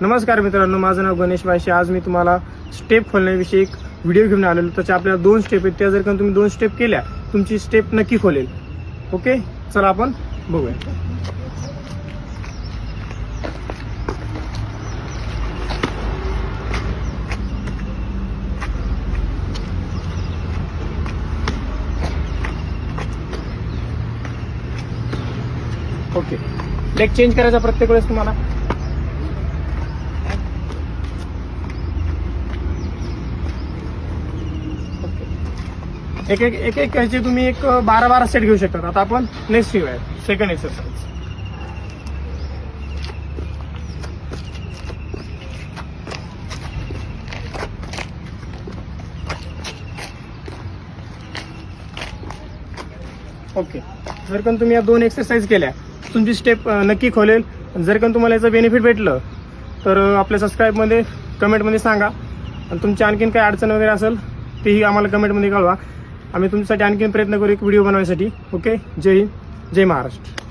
नमस्कार मित्रांनो माझं नाव गणेश बायशे आज मी तुम्हाला स्टेप खोलण्याविषयी एक व्हिडिओ घेऊन आलेलो. त्याच्या आपल्याला दोन स्टेप आहेत. त्या जर का तुम्ही दोन स्टेप केल्या तुमची स्टेप नक्की खोलेल. ओके चला आपण बघूया. ओके लेग चेंज करायचा प्रत्येक वेळेस तुम्हाला? एक एक एक एक ह्याचे तुम्ही एक बारा बारा सेट घेऊ शकता. आता आपण नेक्स्ट घेऊया सेकंड एक्सरसाइज ओके जर का तुम्ही या दोन एक्सरसाइज केल्या तुमची स्टेप नक्की खोलेल. जर का तुम्हाला याचं बेनिफिट भेटलं तर आपल्या सबस्क्राईबमध्ये कमेंटमध्ये सांगा. आणि तुमची आणखीन काही अडचण वगैरे असेल तेही आम्हाला कमेंटमध्ये कळवा. आम्ही तुमच्यासाठी आणखीन प्रयत्न करू एक व्हिडिओ बनवण्यासाठी ओके? जय हिंद. जय महाराष्ट्र.